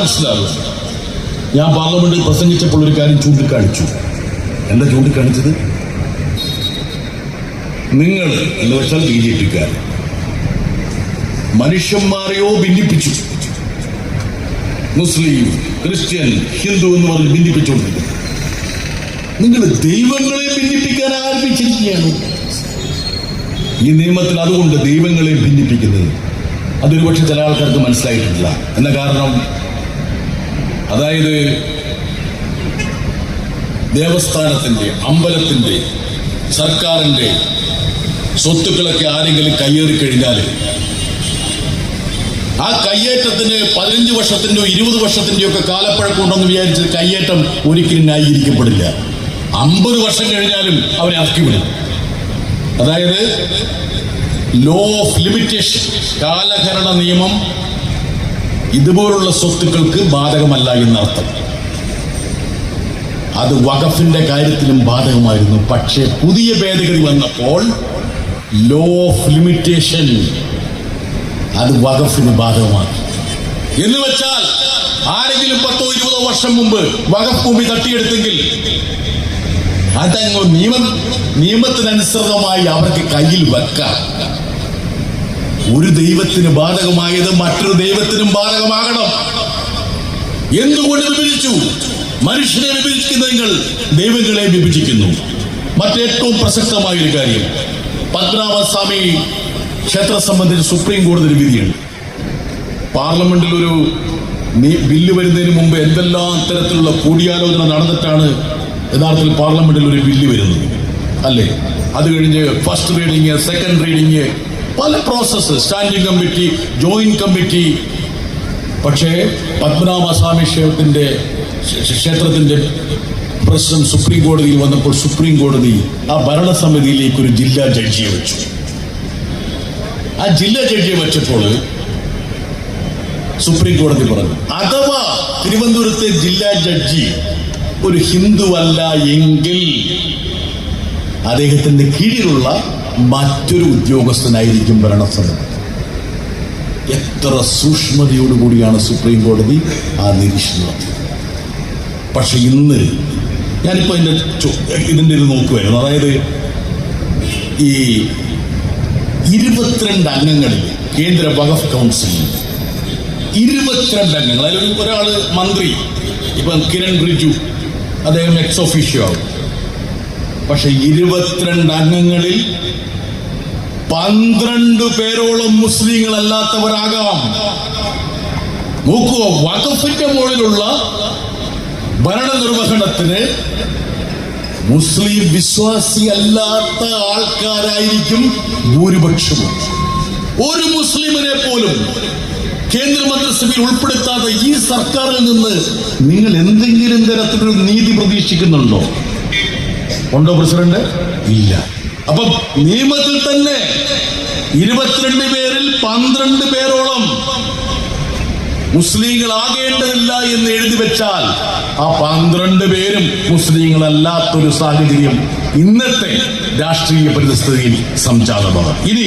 മനസ്സിലാകും ഞാൻ പാർലമെന്റിൽ പ്രസംഗിച്ചപ്പോൾ ഒരു കാര്യം ചൂണ്ടിക്കാണിച്ചു. എന്താ ചൂണ്ടിക്കാണിച്ചത്? നിങ്ങൾ എന്ന് വെച്ചാൽ ബി ജെ പിക്കാർ മനുഷ്യന്മാരെയോ ഭിന്നിപ്പിച്ചു. മുസ്ലിം ക്രിസ്ത്യൻ ഹിന്ദു എന്ന് പറഞ്ഞ് ഭിന്നിപ്പിച്ചുകൊണ്ടിരിക്കുന്നു. നിങ്ങൾ ദൈവങ്ങളെ ഭിന്നിപ്പിക്കാൻ ആരംഭിച്ചിരിക്കുകയാണ് ഈ നിയമത്തിൽ അതുകൊണ്ട് ദൈവങ്ങളെ ഭിന്നിപ്പിക്കുന്നത്. അതൊരു പക്ഷെ ചില ആൾക്കാർക്ക് മനസ്സിലായിട്ടില്ല. എന്ന കാരണം? അതായത് ദേവസ്ഥാനത്തിന്റെ അമ്പലത്തിന്റെ സർക്കാരിന്റെ സ്വത്തുക്കളൊക്കെ ആരെങ്കിലും കയ്യേറി കഴിഞ്ഞാൽ ആ കയ്യേറ്റത്തിന് പതിനഞ്ച് വർഷത്തിന്റെയോ ഇരുപത് വർഷത്തിന്റെയോ ഒക്കെ കാലപ്പഴക്കമുണ്ടെന്ന് വിചാരിച്ചത് കയ്യേറ്റം ഒരിക്കലും ന്യായീകരിക്കപ്പെടില്ല. അമ്പത് വർഷം കഴിഞ്ഞാലും അവനെ ഇറക്കി വിടും. അതായത് ലോ ഓഫ് ലിമിറ്റേഷൻ കാലഹരണ നിയമം ഇതുപോലുള്ള സ്വത്തുക്കൾക്ക് ബാധകമല്ല എന്നർത്ഥം. അത് വഖഫിന്റെ കാര്യത്തിലും ബാധകമായിരുന്നു. പക്ഷേ പുതിയ ഭേദഗതി വന്നപ്പോൾ ലോ ഓഫ് ലിമിറ്റേഷൻ അത് വഖഫിന് ബാധകമാക്കി. എന്ന് വെച്ചാൽ ആരെങ്കിലും പത്തോ ഇരുപതോ വർഷം മുമ്പ് വഖഫ് ഭൂമി തട്ടിയെടുത്തെങ്കിൽ അതങ്ങ് നിയമം നിയമത്തിനനുസൃതമായി അവർക്ക് കയ്യിൽ വെക്കാം. ഒരു ദൈവത്തിന് ബാധകമായത് മറ്റൊരു ദൈവത്തിനും ബാധകമാകണം. എന്തുകൊണ്ട് വിഭജിച്ചു? മനുഷ്യനെ വിഭജിക്കുന്ന നിങ്ങൾ ദൈവങ്ങളെ വിഭജിക്കുന്നു. മറ്റേറ്റവും പ്രസക്തമായ ഒരു കാര്യം പത്മനാഭസ്വാമി ക്ഷേത്രം സംബന്ധിച്ച് സുപ്രീം കോടതി വിധിയുണ്ട്. പാർലമെന്റിൽ ഒരു ബില്ല് വരുന്നതിന് മുമ്പ് എന്തെല്ലാം തരത്തിലുള്ള കൂടിയാലോചന നടന്നിട്ടാണ് യഥാർത്ഥത്തിൽ പാർലമെന്റിൽ ഒരു ബില്ല് വരുന്നത്? അല്ലേ? അത് കഴിഞ്ഞ് ഫസ്റ്റ് റീഡിങ് സെക്കൻഡ് റീഡിങ് പല process standing committee joint committee പക്ഷേ പത്മനാഭസ്വാമി ക്ഷേത്രത്തിന്റെ ക്ഷേത്രത്തിന്റെ പ്രശ്നം സുപ്രീം കോടതിയിൽ വന്നപ്പോൾ സുപ്രീം കോടതി ആ ഭരണസമിതിയിലേക്ക് ഒരു ജില്ലാ ജഡ്ജിയെ വെച്ചു. ആ ജില്ലാ ജഡ്ജിയെ വെച്ചപ്പോൾ സുപ്രീം കോടതി പറഞ്ഞു അഥവാ തിരുവനന്തപുരത്തെ ജില്ലാ ജഡ്ജി ഒരു ഹിന്ദുവല്ല എങ്കിൽ അദ്ദേഹത്തിന്റെ കീഴിലുള്ള മറ്റൊരു ഉദ്യോഗസ്ഥനായിരിക്കും ഭരണസമിതി. എത്ര സൂക്ഷ്മതയോടുകൂടിയാണ് സുപ്രീം കോടതി ആ നിരീക്ഷണം നടത്തിയത്. പക്ഷെ ഇന്ന് ഞാനിപ്പോൾ എന്റെ ഇതിന്റെ ഇത് നോക്കുമായിരുന്നു അതായത് ഈ ഇരുപത്തിരണ്ട് അംഗങ്ങളിൽ കേന്ദ്ര വഖഫ് കൗൺസിലിൽ ഇരുപത്തിരണ്ട് അംഗങ്ങൾ. അതിൽ ഒരാൾ മന്ത്രി ഇപ്പം കിരൺ റിജു അദ്ദേഹം എക്സ് ഒഫീഷ്യോ ആവും. പക്ഷെ ഇരുപത്തിരണ്ട് അംഗങ്ങളിൽ പന്ത്രണ്ട് പേരോളം മുസ്ലിങ്ങളല്ലാത്തവരാകാം. നോക്കുക വഖഫിന്റെ മുകളിലുള്ള ഭരണനിർവഹണത്തിന് മുസ്ലിം വിശ്വാസി അല്ലാത്ത ആൾക്കാരായിരിക്കും ഭൂരിപക്ഷവും. ഒരു മുസ്ലിമിനെ പോലും കേന്ദ്രമന്ത്രിസഭയിൽ ഉൾപ്പെടുത്താതെ ഈ സർക്കാരിൽ നിന്ന് നിങ്ങൾ എന്തെങ്കിലും തരത്തിലൊരു നീതി പ്രതീക്ഷിക്കുന്നുണ്ടോ? ഉണ്ടോ പ്രസിഡന്റ്? ഇല്ല. അപ്പൊ നിയമത്തിൽ തന്നെ ഇരുപത്തിരണ്ട് പേരിൽ പന്ത്രണ്ട് പേരോളം മുസ്ലിങ്ങളാകേണ്ടതില്ല എന്ന് എഴുതി വെച്ചാൽ ആ പന്ത്രണ്ട് പേരും മുസ്ലിങ്ങളല്ലാത്തൊരു സാഹചര്യം ഇന്നത്തെ രാഷ്ട്രീയ പരിസ്ഥിതിയിൽ സംജാതമാണ്. ഇനി